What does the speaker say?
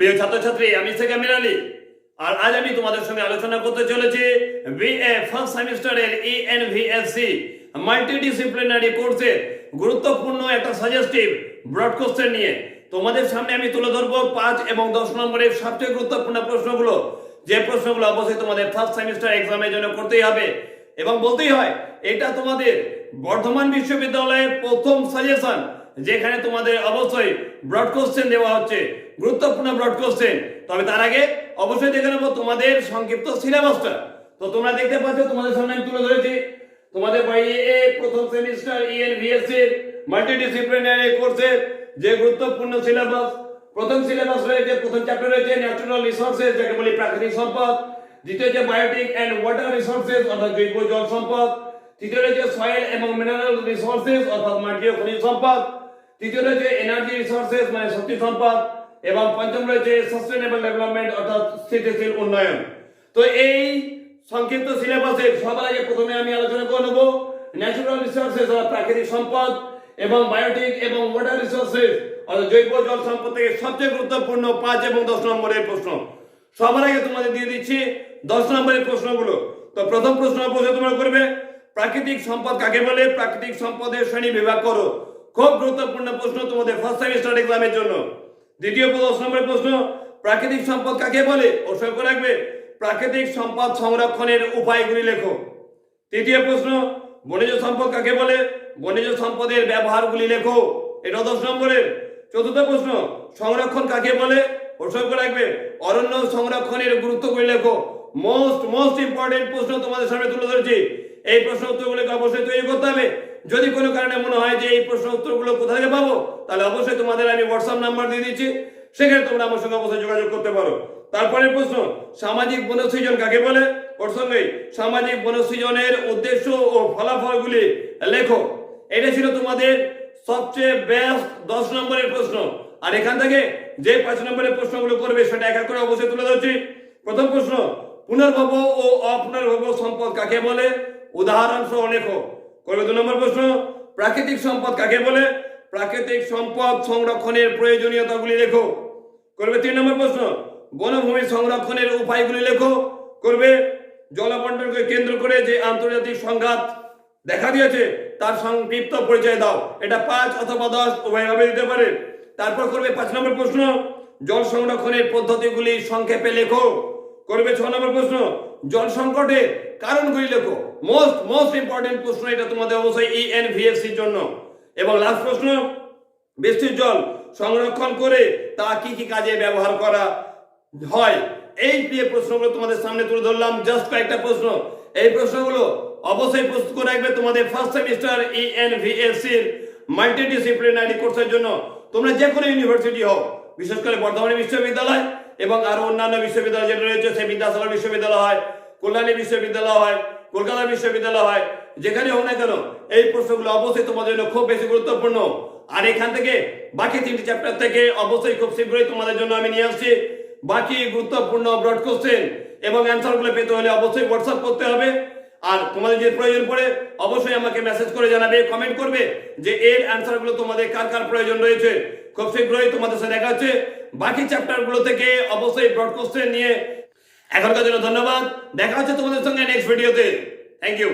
প্রিয় ছাত্রছাত্রী, আমি শেখ আমির আলী। আর আজ আমি তোমাদের সঙ্গে আলোচনা করতে চলেছি বিএ ফার্স্ট সেমিস্টারের ইএনভিএসসি মাল্টিডিসিপ্লিনারি কোর্সের গুরুত্বপূর্ণ একটা সাজেস্টিভ ব্রড নিয়ে। তোমাদের সামনে আমি তুলে ধরবো পাঁচ এবং দশ নম্বরের সবচেয়ে গুরুত্বপূর্ণ প্রশ্নগুলো। যে প্রশ্নগুলো অবশ্যই তোমাদের ফার্স্ট সেমিস্টার এক্সামের জন্য করতেই হবে। এবং বলতেই হয়, এটা তোমাদের বর্ধমান বিশ্ববিদ্যালয়ের প্রথম সাজেশন যেখানে তোমাদের অবশ্যই ব্রড কোশ্চেন দেওয়া হচ্ছে। গুরুত্বপূর্ণ ব্রড কোশ্চেন তবে তার আগে অবশ্যই দেখে নেব তোমাদের সংক্ষিপ্ত সিলেবাসটা তো তোমরা দেখতে পাচ্ছ, তোমাদের সামনে আমি তুলে ধরেছি। তোমাদের বাইরে প্রথম সেমিস্টার ইএনভিএসসি এর মাল্টিডিসিপ্লিনারি কোর্সের যে গুরুত্বপূর্ণ সিলেবাস প্রথম সিলেবাস রয়েছে, প্রথম চ্যাপ্টার রয়েছে ন্যাচারাল রিসোর্সেস যাকে বলি প্রাকৃতিক সম্পদ। দ্বিতীয় যে বায়োটিক অ্যান্ড ওয়াটার রিসোর্সেস অর্থাৎ জৈব জল সম্পদ। তৃতীয় রয়েছে সয়েল এবং মিনারেল রিসোর্সেস অর্থাৎ মাটি ও খনিজ সম্পদ। তৃতীয় রয়েছে এনার্জি রিসোর্সেস মানে শক্তি সম্পদ। এবং পঞ্চম রয়েছে সাস্টেনেবল ডেভেলপমেন্ট অর্থাৎ স্থিতিশীল উন্নয়ন। তো এই সংক্ষিপ্ত সিলেবাসের সবার আগে প্রথমে আমি আলোচনা করে নেব ন্যাচারাল রিসোর্সেস অর্থাৎ প্রাকৃতিক সম্পদ এবং বায়োটিক এবং ওয়াটার রিসোর্সেস অর্থাৎ জৈব জল সম্পদ থেকে সবচেয়ে গুরুত্বপূর্ণ পাঁচ এবং দশ নম্বরের প্রশ্ন। সবার আগে তোমাদের দিয়ে দিচ্ছি দশ নম্বরের প্রশ্নগুলো। তো প্রথম প্রশ্ন প্রশ্ন তোমরা করবে, প্রাকৃতিক সম্পদ কাকে বলে? প্রাকৃতিক সম্পদের শ্রেণি বিভাগ করো। খুব গুরুত্বপূর্ণ প্রশ্ন তোমাদের ফার্স্ট সেমিস্টার এক্সামের জন্য। দ্বিতীয় দশ নম্বরের প্রশ্ন, প্রাকৃতিক সম্পদ কাকে বলে? ও রাখবে। প্রাকৃতিক সম্পদ সংরক্ষণের উপায়গুলি লেখো। তৃতীয় প্রশ্ন বনিজ সম্পদ কাকে বলে? বনিজ সম্পদের ব্যবহারগুলি লেখো। এটা দশ নম্বরের। চতুর্থ প্রশ্ন, সংরক্ষণ কাকে বলে? প্রসঙ্গ রাখবে। অরণ্য সংরক্ষণের গুরুত্বগুলি লেখো। মোস্ট মোস্ট ইম্পর্টেন্ট প্রশ্ন তোমাদের সামনে তুলে ধরেছি। এই প্রশ্ন উত্তরগুলোকে অবশ্যই তৈরি করতে হবে। যদি কোনো কারণে মনে হয় যে এই প্রশ্ন উত্তরগুলো কোথা থেকে পাবো, তাহলে অবশ্যই তোমাদের আমি হোয়াটসঅ্যাপ নাম্বার দিয়ে দিচ্ছি। সেখানে তোমরা আমার সঙ্গে অবশ্যই যোগাযোগ করতে পারো। তারপরের প্রশ্ন, সামাজিক বনসৃজন কাকে বলে? ওর সঙ্গে সামাজিক বনসৃজনের উদ্দেশ্য ও ফলাফলগুলি লেখো। এটা ছিল তোমাদের সবচেয়ে বেস্ট দশ নম্বরের প্রশ্ন। আর এখান থেকে যে পাঁচ নম্বরের প্রশ্নগুলো করবে, সেটা এক এক করে অবশ্যই তুলে ধরছি। প্রথম প্রশ্ন, পুনর্ভব ও অপুনর্ভব সম্পদ কাকে বলে? উদাহরণ সহ লেখো। করবে দু নম্বর প্রশ্ন, প্রাকৃতিক সম্পদ কাকে বলে? প্রাকৃতিক সম্পদ সংরক্ষণের প্রয়োজনীয়তাগুলি লেখো। করবে তিন নম্বর প্রশ্ন, বনভূমি সংরক্ষণের উপায়গুলি লেখো। করবে, জলবন্টনকে কেন্দ্র করে যে আন্তর্জাতিক সংঘাত দেখা দিয়েছে, তার সংক্ষিপ্ত পরিচয় দাও। এটা পাঁচ অথবা দশ উভয়ভাবে দিতে পারে। তারপর করবে পাঁচ নম্বর প্রশ্ন, জল সংরক্ষণের পদ্ধতিগুলি সংক্ষেপে লেখো। করবে ছ নম্বর প্রশ্ন জল সংকটের কারণগুলি লেখো। মোস্ট মোস্ট ইম্পর্টেন্ট প্রশ্ন এটা তোমাদের অবশ্যই E ইএনভিএফসির জন্য। এবং লাস্ট প্রশ্ন, বৃষ্টির জল সংরক্ষণ করে তা কি কি কাজে ব্যবহার করা হয়? এই প্রিয় প্রশ্নগুলো তোমাদের সামনে তুলে ধরলাম। জাস্ট কয়েকটা প্রশ্ন। এই প্রশ্নগুলো অবশ্যই প্রস্তুত করে রাখবে তোমাদের ফার্স্ট সেমিস্টার E ইএনভিএসসির মাল্টিডিসিপ্লিনারি কোর্সের জন্য। তোমরা যে কোনো ইউনিভার্সিটি হও বিশেষ করে বর্ধমান বিশ্ববিদ্যালয় এবং আরও অন্যান্য বিশ্ববিদ্যালয় যেটা রয়েছে সে বিদ্যাসাগর বিশ্ববিদ্যালয় হয়, কল্যাণী বিশ্ববিদ্যালয় হয়, কলকাতা বিশ্ববিদ্যালয় হয় যেখানে হোক না কেন এই প্রশ্নগুলো অবশ্যই তোমাদের জন্য খুব বেশি গুরুত্বপূর্ণ। আর এখান থেকে বাকি তিনটি চ্যাপ্টার থেকে অবশ্যই খুব শীঘ্রই তোমাদের জন্য আমি নিয়ে আসছি। বাকি গুরুত্বপূর্ণ ব্রড কোশ্চেন এবং অ্যান্সারগুলো পেতে হলে অবশ্যই হোয়াটসঅ্যাপ করতে হবে। আর তোমাদের যে প্রয়োজন পড়ে অবশ্যই আমাকে মেসেজ করে জানাবে কমেন্ট করবে যে এর অ্যান্সারগুলো তোমাদের কার কার প্রয়োজন রয়েছে। খুব শীঘ্রই তোমাদের সাথে দেখা হচ্ছে। বাকি চ্যাপ্টারগুলো থেকে অবশ্যই ব্রড নিয়ে। এখনকার জন্য ধন্যবাদ। দেখা হচ্ছে তোমাদের সঙ্গে নেক্সট ভিডিওতে থ্যাংক ইউ